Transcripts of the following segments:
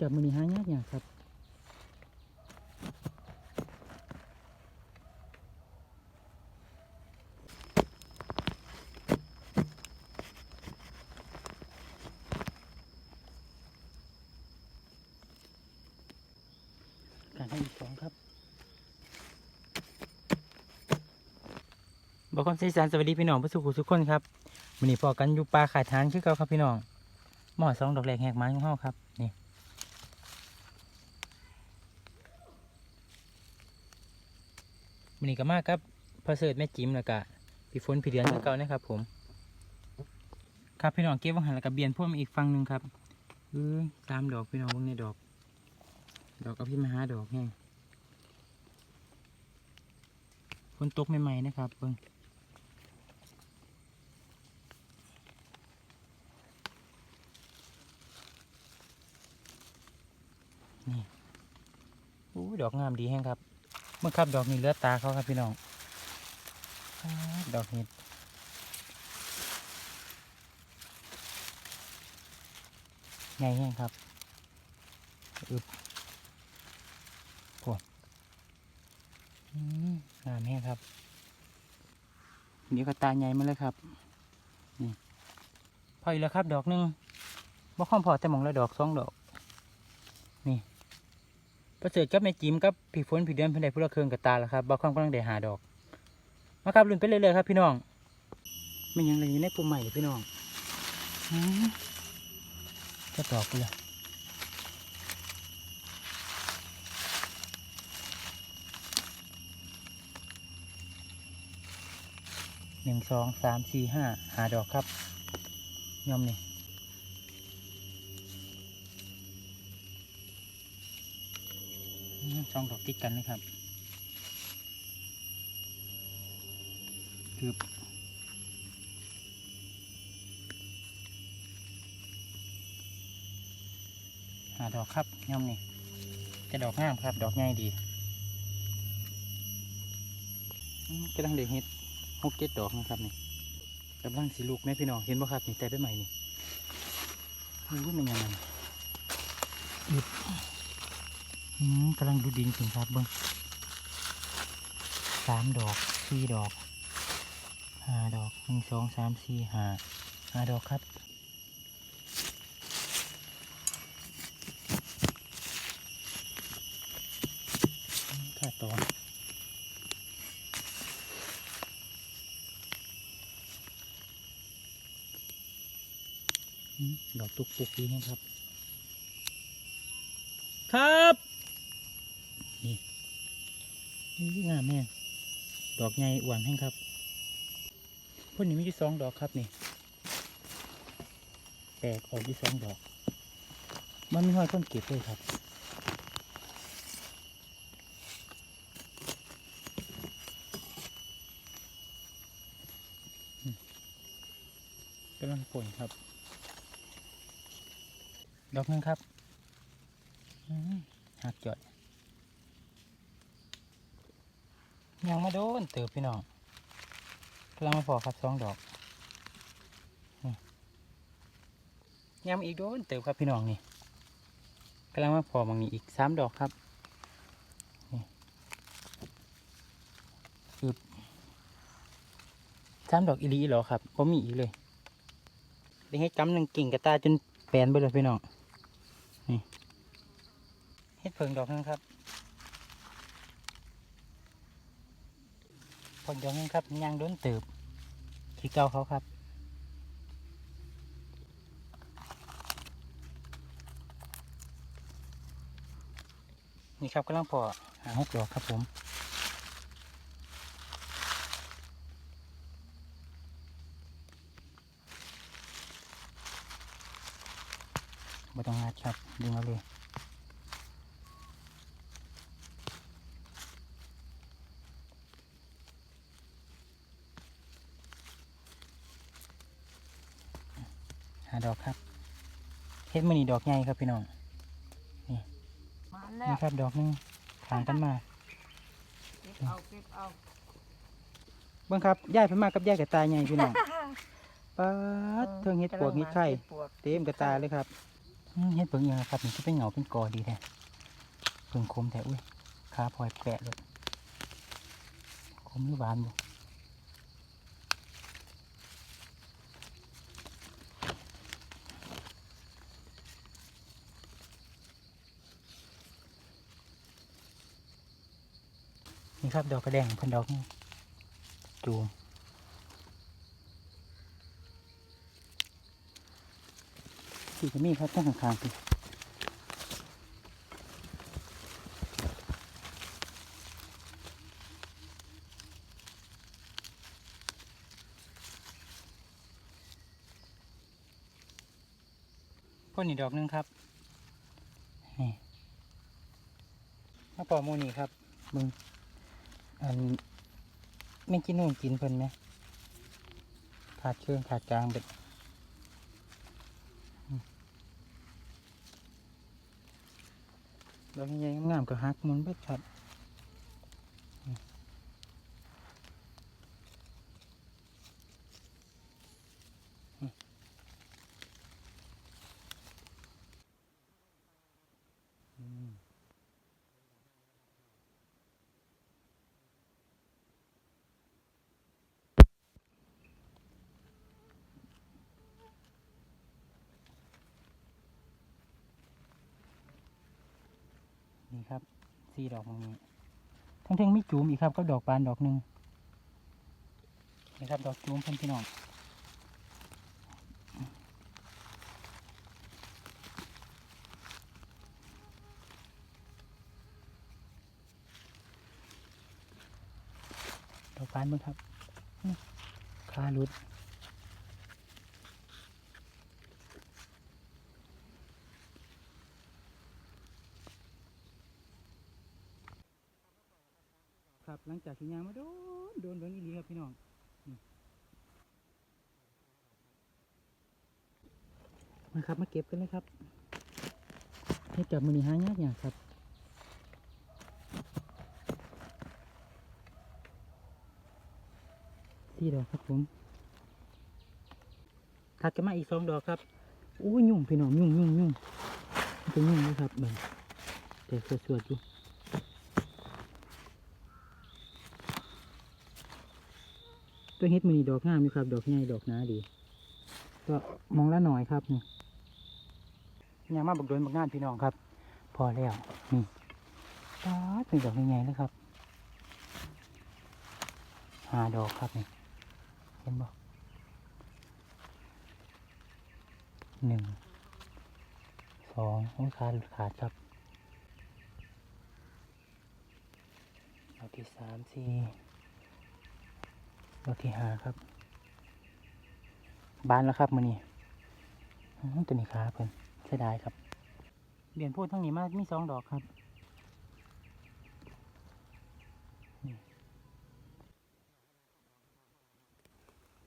จับมือนี้หายากยากครับการให้อีกสองครับบอกความสีสันสวัสดีพี่น้องผู้สุขุทุกคนครับวันนี้พอกันอยู่ปลาขายทานคือเก่าครับพี่น้องหม้อสองดอกแรกแหกไม้ของเฮาครับ นี่วันนี้ก็มากครับพอเสิร์ตแม่จิ๋มแล้วก็พี่ฝนพี่เดือนเก่านะครับ ผม ครับพี่น้องเก็บวังหันแล้วก็เบียนพ่วงมอีกฝั่งหนึ่งครับเออตามดอกพี่น้องเบิ่งในดอก ดอกกับพี่มาหาดอกแห้งฝนตกใหม่ๆนะครับเบิ่งนี่อู้ดอกงามดีแห้งครับ เมื่อครับดอกนี้เลือดตาเขาครับพี่น้องดอกเห็ดไงแห้งครับอึบโอ้อืมงามแห้งครับเดี๋ยวก็ตาใหญ่มาเลยครับนี่พออีกแล้วครับ ดอกหนึ่งบ่ค่อมพอแต่หมองละดอกสองดอก ประเสริฐกับแม่จิ๋มกับพี่ฝนพี่เดือนเพิ่นได้ผู้ละเครืองกับตาแล้วครับบ่ค่อมกำลังได้หาดอก มาครับลุ้นไปเรื่อยๆครับพี่น้องมันยังอะไรอยู่ในปุ่มใหม่เลยพี่น้องอืมจะดอกเลยหนึ่งสองสามสี่ห้าหาดอกครับยอมนี่ สองดอกติดกันเลยครับคือหาดอกครับย่อมนี่จะดอกงามครับ ดอกง่ายดีกำลังเด็กเห็ดหกเจ็ดดอกนะครับนี่กำลังสีลูกแม่พี่น้องเห็นบ่ครับนี่แต่ไปใหม่นี่รู้มันยังไงหยุด กำลังดูดินถึงครับเบิ้งสามดอกสี่ดอกห้าดอกหนึ่งสองสามสี่ห้าห้าดอกครับค่าตอนอืมดอกตุกตุกดีนะครับ ครับ งามแม่ดอกใหญ่อวนแห้งครับพ่นนี้มีที่สองดอกครับนี่ แตกออกที่สองดอก มันไม่ห้อยต้นเก็บเลยครับอืมกำลังป่นครับ ดอกนึงครับอืมหักจอด ยังม่โดนเติบพี่น้องกำลังมาพอครับสองดอกยังมาอีกโดนเติบครับพี่น้องนี่กำลังมาพอบางนี้อีกสามดอกครับนี่อึบสามดอกอีลีเหรอครับผมมีอีกเลยได้ให้กำหนึ่งกิ่งกระตาจนแปลนไปเลยพี่น้องเฮ็ดเพิงดอกนึงครับ ผลดอกนึงครับยางโดนติบที่เก่าเขาครับนี่ครับกำลังพอหาหกดอกครับผมไม่ต้องงัดครับดึงเอาเลย หาดอกครับเฮ็ ดมันนี่ดอกใหญ่ครับพี่น้องมาแล้นี่วครับดอกหนึงถางกันมาเก็บเอาเก็บเอาเบิ่งครับย่ายเพิ่นมากับย่ายกับตาใหญ่พี่น้องป๊าดเทิงเฮ็ดปวกเฮ็ดไข่เฮ็ดปวกเต็มกระตาเลยครับอืมเฮ็ดเบิ่งยังครับนี่ก็เป็นเหงาเป็นกอดีแท้เบิ่งคมแต่อุ้ยขาพลอยแปะเลยคมหรือหวานบ่ นี่ครับดอกกระแดงพิ่นดอกจูมสีก็มีครับตั้งข้างๆสิพ่นอีกดอกนึงครับนี่มาปอมูนี่ครับมึง อันไม่กินนู่นกินเพิ่นไหมขาดเชิงขาดกลางเบ็ดแล้วยังงามก็หักมุนเบ็ดครับ ครับสี่ดอกตรงนี้ ทั้งทั้งๆมีจูมอีกครับก็ดอกบานดอกหนึ่งนี่ครับดอกจูมเพื่อนพี่น้องดอกบานบ้างครับอื้อขาลุด ครับ หลังจากที่ยางมาโดนโดนโดนอีหลีครับพี่น้องมาครับมาเก็บกันเลยครับเฮ็ดจากมือนี้หายากอย่างครับสี่ดอกครับผมถัดกันมาอีกสองดอกครับอู้ยุ่งพี่น้องยุ่งยุ่งยุ่งมันเป็นยุ่งนะครับเบิ่งแต่สวดๆอยู่ ตัวเฮ็ดมือนีดอกงามอยู่ครับ ดอกใหญ่ดอกหนาดี ก็มองละหน่อยครับนี่ยังมาบักโดนบักงานพี่น้องครับ พอแล้วนี่ตาดเป็นดอกใหญ่ๆเลยครับหาดอกครับนี่เห็นบ่หนึ่งสองโอ้ยขาดขาดครับดอกที่สามสี่ ดอกที่หาครับ บานแล้วครับมือนี้อื้อตัวนี้ขาเพิ่นเสียดายครับเบียนพูดทั้งนี้มามีสองดอกครับ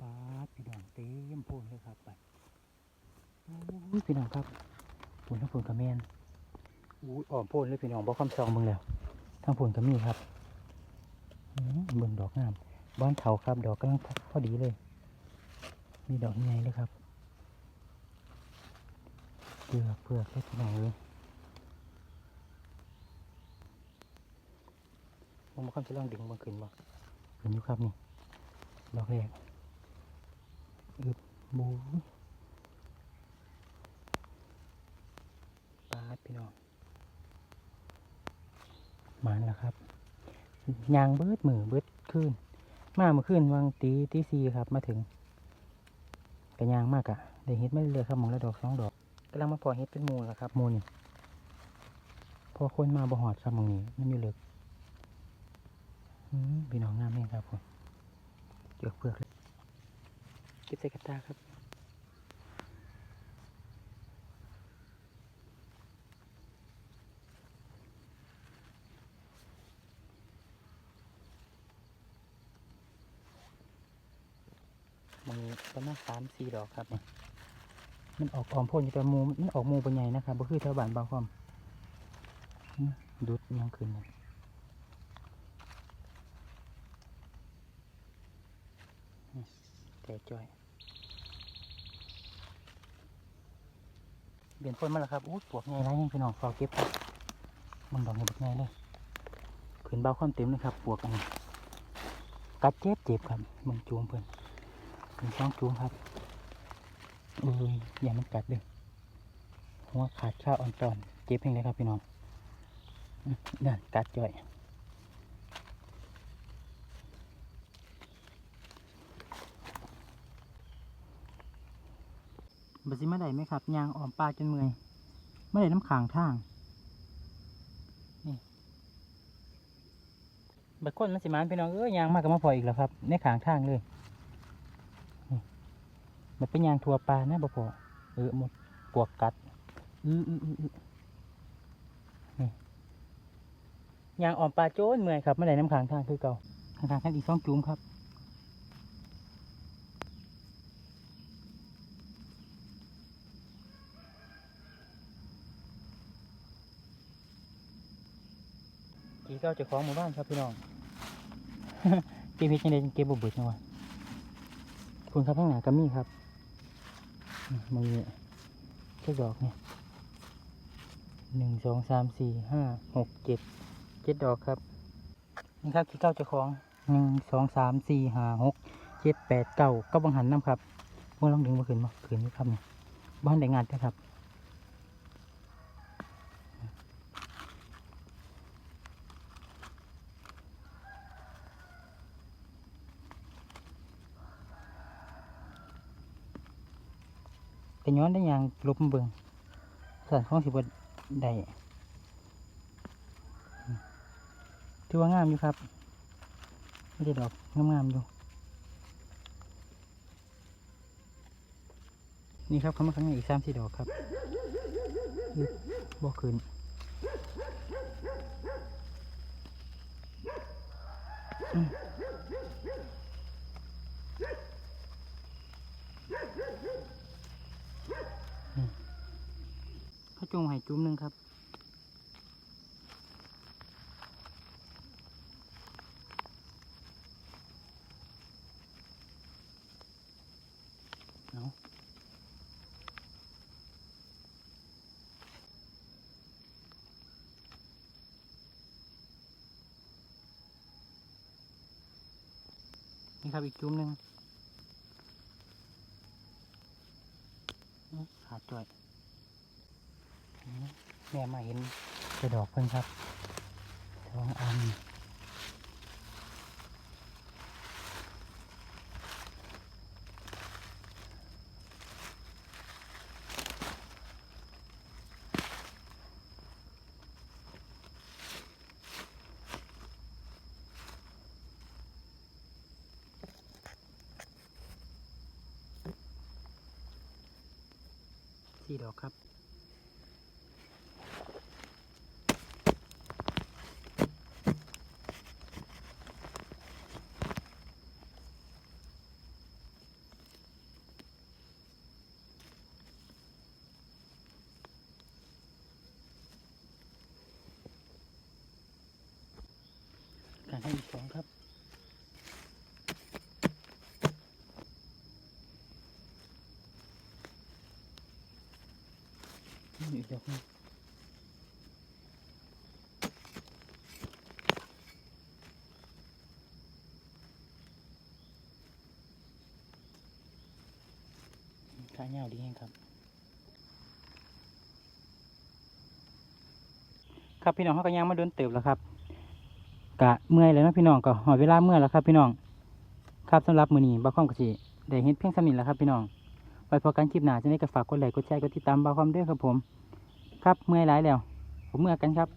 ปาดพี่น้องเต็มพูนเลยครับไปอุ้ยพี่น้องครับพูนทั้งพูนกระเมนอุ้อ่อมพูนเลยพี่น้องบอกคำซองมึงแล้วทั้งพูนกระมีครับเบิ่งดอกงาม บ้านเถาครับ ดอกกำลังพอดีเลย มีดอกใหญ่เลยครับเปลือกเปลือกเล็กน้อยเลยผมมาคำจะลองดึงมาขึ้นบ่เห็นอยู่ครับนี่ดอกแรกอึบบูปาดพี่น้องมาแล้วครับยางเบิดมือเบิดขึ้น มาเมื่อคืนวางตีตีซีครับมาถึงกระยางมากอะได้เฮ็ดไม่เรื่อยๆครับหมองละดอกสองดอกกำลังมาพอเฮ็ดเป็นหมูแล้วครับหมูนี่พอคนมาบ่หอดครับหมองนี้มันอยู่เลึกอืมพี่น้องงามเองครับผมเกือกเปลือกเลยเก็บใส่กระตาครับหมองนี้ประมาณสามสี่ดอกครับเนี่ยมันออกออมพ่นอยู่แต่มูมันออกมูเป็นใหญ่นะครับบ่คือแถวบ้านบางความดุดยังขึ้นเลยแต่จ้อยเบียนพ่นมาแล้วครับอู้ปวกใหญ่ไรยังพี่น้องฝากเก็บครับมันดอกเห็ดบักใหญ่เลยขืนเบาความเต็มเลยครับปวกอันนี้กัดเจ็บเจ็บครับมึงจูงเพื่อน มึงช่องจูงครับเอ้ยอย่ามันกัดเลยหัวขาดข้าวอ่อนตอนเจ็บเพียงเลยครับพี่น้องนั่นกัดจ่อยบัสิมาได้ไหมครับยางอ่อมปลาจนเมื่อยไม่ได้น้ำขางทางนี่บักคนมันสิมานพี่น้องเอ้ยยางมากกับมาพออีกแล้วครับในขางทางเลย มันเป็นยางทัวปลานะบ่พอเออหมดปวกกัดอืออืออืออื้อนี่ยางอ่อมปลาโจ้นเมื่อยครับไม่ได้น้ำขางทางคือเก่าขางทางกันอีกสองจุ้มครับกี่เก้าจะของหมู่บ้านครับพี่น้องเก็บเห็ดยังไงเก็บบ่เบิดจังวะคุณครับข้างหน้าก็มีครับ นี่มือแค่ดอกเนี่ยหนึ่งสองสามสี่ห้าหกเจ็ดเจ็ดดอกครับ นี่ครับกี่เก้าเจะของหนึ่งสองสามสี่ห้าหกเจ็ดแปดเก้าก็บังหันน้ำครับเมื่อลองดึงมาขึ้นมาขึ้นนี่ครับนี่บ้านแต่งงานนะครับ แต่ย้อนได้อย่างลบมาเบิงส่วนของสิบได้ถือว่างามอยู่ครับ ไม่ได้ดอกงามๆอยู่ นี่ครับเขามาข้างในอีกสามสี่ดอกครับบบ่ขึ้นอืมเขา จงให้จุ้มหนึ่งครับเอานี่ครับอีกจุ้มหนึ่งขาดจ่อย แม่มาเห็นจะดอกเพิ่นครับสองอันดอกครับารให้อีกสองครับนี่อีกดอกหนึงขาเงาดีแฮงครับครับพี่น้องเขาก็ยังมาเดินเติบแล้วครับ กะเมื่อยแล้วนะพี่น้องก็หอดเวลาเมื่อยแล้วครับพี่น้องครับสำหรับมือนี้บ้าคอมกะสิได้เห็นเพียงสนิทแล้วครับพี่น้องไว้พอกันคลิปหน้าจะได้ก็ฝากกดไลค์กดแชร์กดติดตามบ้าคอมด้วยครับผม ครับเมื่อยหลายแล้ว ผมเมื่อกันครับ